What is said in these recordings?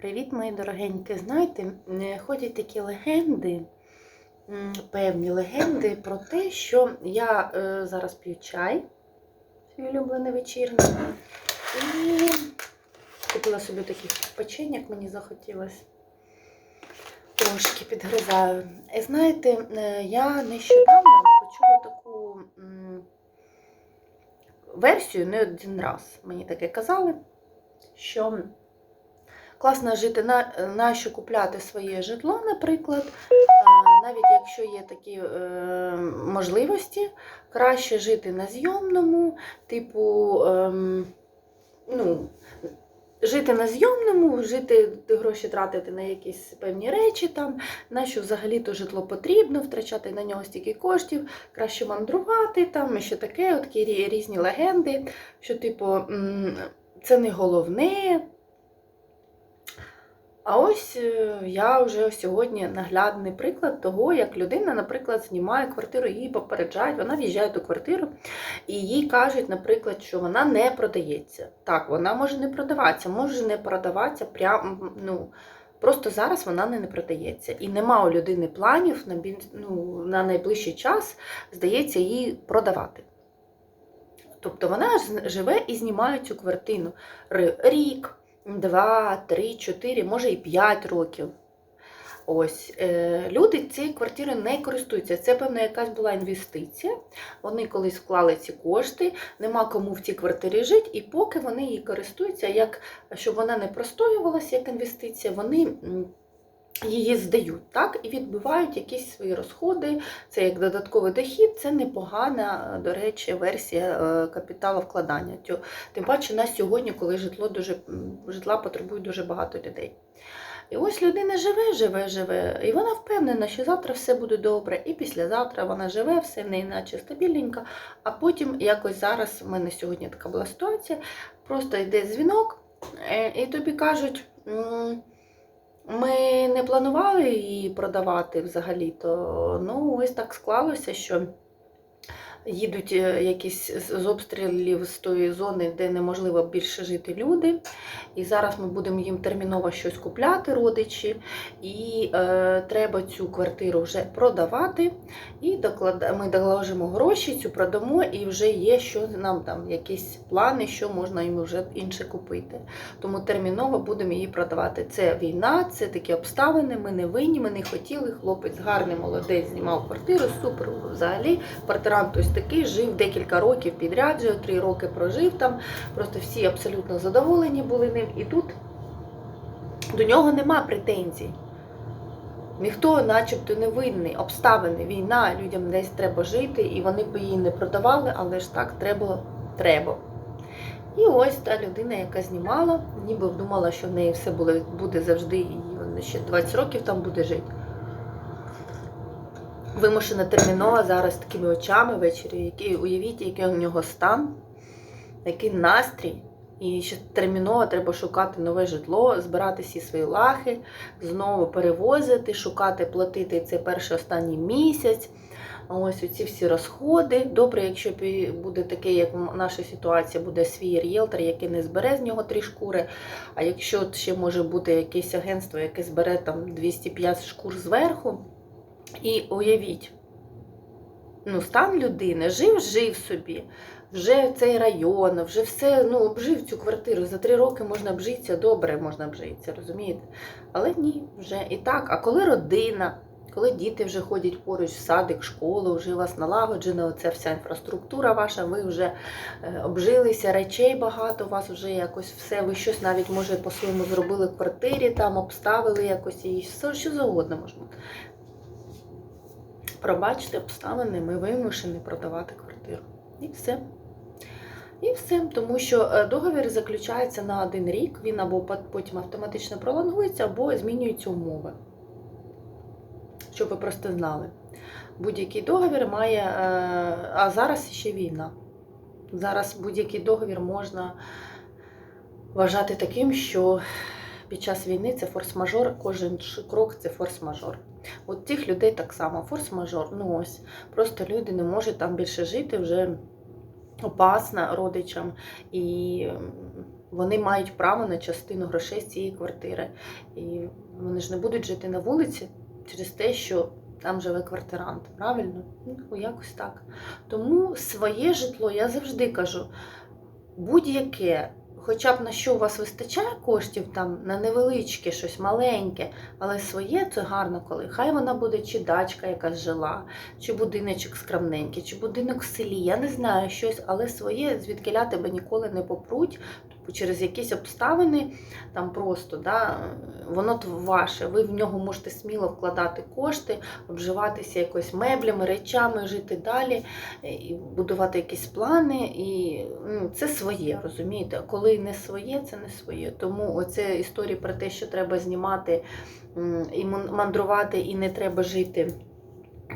Привіт, мої дорогенькі. Знаєте, е, ходять такі легенди, певні легенди про те, що я е, зараз п'ю чай, свій улюблений вечірній, і купила собі таких печеньок, мені захотілося. Трошки підгризаю. І знаєте, е, я нещодавно почула таку версію не один раз. Мені таке казали, що класно жити, на, нащо купляти своє житло, наприклад. Навіть якщо є такі е, можливості, краще жити на зйомному, типу, ем, ну, жити на зйомному, жити гроші тратити на якісь певні речі, там, нащо взагалі то житло потрібно, втрачати на нього стільки коштів, краще мандрувати, там, і ще таке, от такі різні легенди, що, типу, це не головне. А ось е, я вже сьогодні наглядний приклад того, як людина, наприклад, знімає квартиру, її попереджають, вона в'їжджає до квартиру, і їй кажуть, наприклад, що вона не продається. Так, вона може не продаватися, може не продаватися прямо, ну, просто зараз вона не, продається. І нема у людини планів на, ну, на найближчий час, здається, її продавати. Тобто вона живе і знімає цю квартиру рік, два, три, чотири, може і п'ять років. Ось е, люди цією квартирою не користуються. Це, певно, якась була інвестиція. Вони колись вклали ці кошти, нема кому в цій квартирі жити, і поки вони її користуються, як щоб вона не простоювалася як інвестиція, вони її здають, так, і відбивають якісь свої розходи. Це як додатковий дохід, це непогана, до речі, версія е, капіталовкладання. Тим паче на сьогодні, коли житло дуже, житла потребує дуже багато людей. І ось людина живе, живе, живе, і вона впевнена, що завтра все буде добре, і післязавтра вона живе, все в неї наче стабільненько. А потім якось зараз в мене сьогодні така була ситуація, просто йде дзвінок, е, і тобі кажуть. «М, ми не планували її продавати взагалі-то. Ну, ось так склалося, що їдуть е, якісь з обстрілів з тої зони, де неможливо більше жити люди. І зараз ми будемо їм терміново щось купляти, родичі, і е, треба цю квартиру вже продавати. І доклада... ми доложимо гроші, цю продамо, і вже є, що нам там якісь плани, що можна їм вже інше купити. Тому терміново будемо її продавати. Це війна, це такі обставини. Ми не винні, ми не хотіли. Хлопець гарний, молодець, знімав квартиру, супер взагалі. Квартирант такий, жив декілька років підряд, вже три роки прожив там. Просто всі абсолютно задоволені були ним. І тут до нього нема претензій. Ніхто, начебто, не винний, обставини, війна, людям десь треба жити, і вони б її не продавали, але ж так треба. треба. І ось та людина, яка знімала, ніби думала, що в неї все буде, завжди, і вона ще 20 років там буде жити. Вимушена термінова зараз такими очами ввечері, які, уявіть, який у нього стан, який настрій. І ще терміново треба шукати нове житло, збирати всі свої лахи, знову перевозити, шукати, платити цей перший останній місяць. Ось оці всі розходи. Добре, якщо буде таке, як в нашій ситуації, буде свій ріелтор, який не збере з нього три шкури. А якщо ще може бути якесь агентство, яке збере там 205 шкур зверху, і уявіть, ну, стан людини жив, жив собі, вже цей район, вже все, ну, обжив цю квартиру. За три роки можна обжитися, добре можна обжитися, розумієте? Але ні, вже і так. А коли родина, коли діти вже ходять поруч в садик, школу, вже у вас налагоджена оця вся інфраструктура ваша, ви вже е, обжилися, речей багато, у вас вже якось все, ви щось навіть, може, по-своєму зробили в квартирі, там обставили якось її, все, що завгодно бути. Пробачте обставини, ми вимушені продавати квартиру. І все. І все, тому що е, договір заключається на один рік, він або потім автоматично пролонгується, або змінюються умови. Щоб ви просто знали. Будь-який договір має. е, А зараз ще війна. Зараз будь-який договір можна вважати таким, що під час війни це форс-мажор, кожен крок це форс-мажор. От тих людей так само, форс-мажор. Ну ось, просто люди не можуть там більше жити, вже опасно родичам. І вони мають право на частину грошей з цієї квартири. І вони ж не будуть жити на вулиці через те, що там живе квартирант. Правильно? Ну, якось так. Тому своє житло я завжди кажу, будь-яке, хоча б на що у вас вистачає коштів, там на невеличке, щось маленьке, але своє це гарно, коли хай вона буде чи дачка яка жила, чи будиночок скромненький, чи будинок в селі. Я не знаю щось, але своє звідкиля тебе ніколи не попруть. Через якісь обставини, там просто да, воно ваше. Ви в нього можете сміло вкладати кошти, обживатися якось меблями, речами, жити далі, е, і будувати якісь плани. І ну, це своє, розумієте? Коли не своє, це не своє. Тому оце історія про те, що треба знімати і мандрувати, і не треба жити.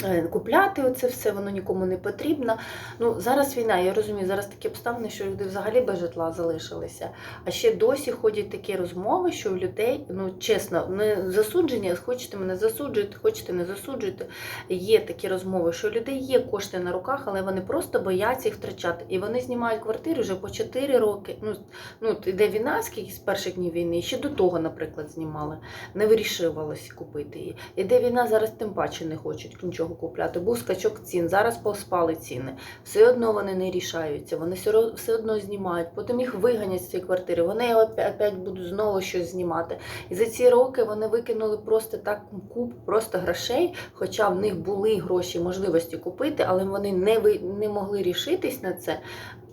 Е, Купляти оце все, воно нікому не потрібно. Ну, зараз війна, я розумію, зараз такі обставини, що люди взагалі без житла залишилися. А ще досі ходять такі розмови, що у людей, ну чесно, не засудження, хочете мене засуджуєте, хочете не засуджуєте. Є такі розмови, що у людей є кошти на руках, але вони просто бояться їх втрачати. І вони знімають квартири вже по 4 роки. Ну, ну іде війна, скільки з перших днів війни, ще до того, наприклад, знімали. Не вирішувалося купити її. Іде війна, зараз тим паче не хочуть нічого купляти. Був скачок цін, зараз поспали ціни. Все одно вони не рішаються, вони все одно знімають. Потім їх виганять з цієї квартири. Вони опять будуть знову щось знімати. І за ці роки вони викинули просто так куб просто грошей, хоча в них були гроші, можливості купити, але вони не ви не могли рішитись на це.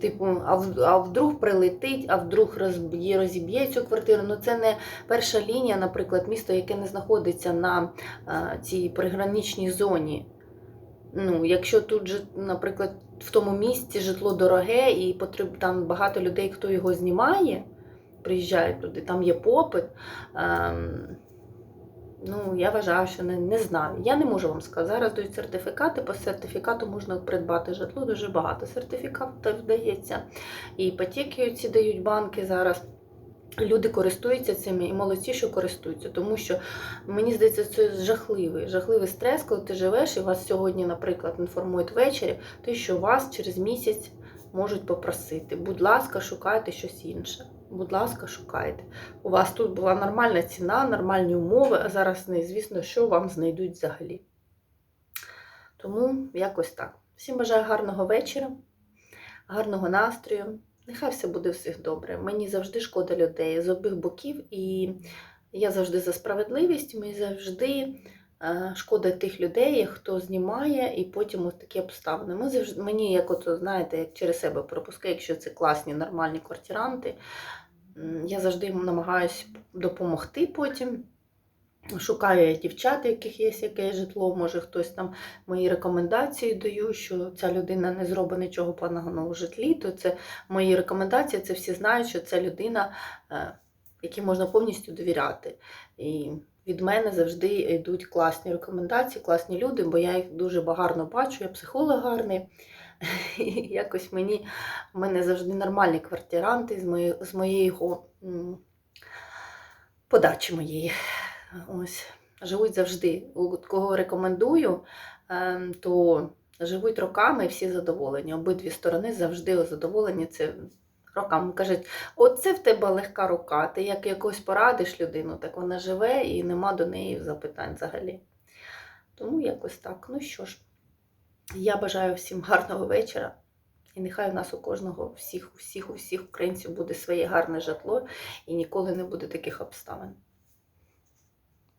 Типу, а, в- а вдруг прилетить, а вдруг розб'є, розіб'є цю квартиру. Ну це не перша лінія, наприклад, місто, яке не знаходиться на а, цій приграничній зоні. Ну, якщо тут наприклад, в тому місці житло дороге і потріб там багато людей, хто його знімає, приїжджають туди, там є попит. Ем, ну, я вважаю, що не, не знаю. Я не можу вам сказати. Зараз дають сертифікати. По сертифікату можна придбати житло дуже багато. Сертифікатів вдається. І іпотеки ці дають банки зараз. Люди користуються цим і молодці, що користуються, тому що мені здається, це жахливий, жахливий стрес, коли ти живеш і вас сьогодні, наприклад, інформують ввечері, то що вас через місяць можуть попросити. Будь ласка, шукайте щось інше. Будь ласка, шукайте. У вас тут була нормальна ціна, нормальні умови, а зараз неізвісно, що вам знайдуть взагалі. Тому якось так. Всім бажаю гарного вечора, гарного настрою. Нехай все буде всіх добре. Мені завжди шкода людей з обох боків, і я завжди за справедливість. Мені завжди е, шкода тих людей, хто знімає, і потім ось такі обставини. Ми завжди, мені, як от, знаєте, як через себе пропускаю, якщо це класні, нормальні квартиранти, я завжди намагаюся допомогти потім. Шукаю дівчат, яких є яке житло, може хтось там мої рекомендації даю, що ця людина не зробить нічого поганого у житлі, то це мої рекомендації, це всі знають, що це людина, е, якій можна повністю довіряти. І від мене завжди йдуть класні рекомендації, класні люди, бо я їх дуже гарно бачу, я психолог гарний. І якось мені в мене завжди нормальні квартиранти з моєї, з моєго м, подачі моєї. Ось, живуть завжди. Кого рекомендую, ем, то живуть роками і всі задоволені. Обидві сторони завжди задоволені. Це роками кажуть, оце в тебе легка рука. Ти як якось порадиш людину, так вона живе і нема до неї запитань взагалі. Тому якось так. Ну що ж, я бажаю всім гарного вечора. І нехай у нас у кожного, всіх, у всіх, у всіх українців буде своє гарне житло і ніколи не буде таких обставин.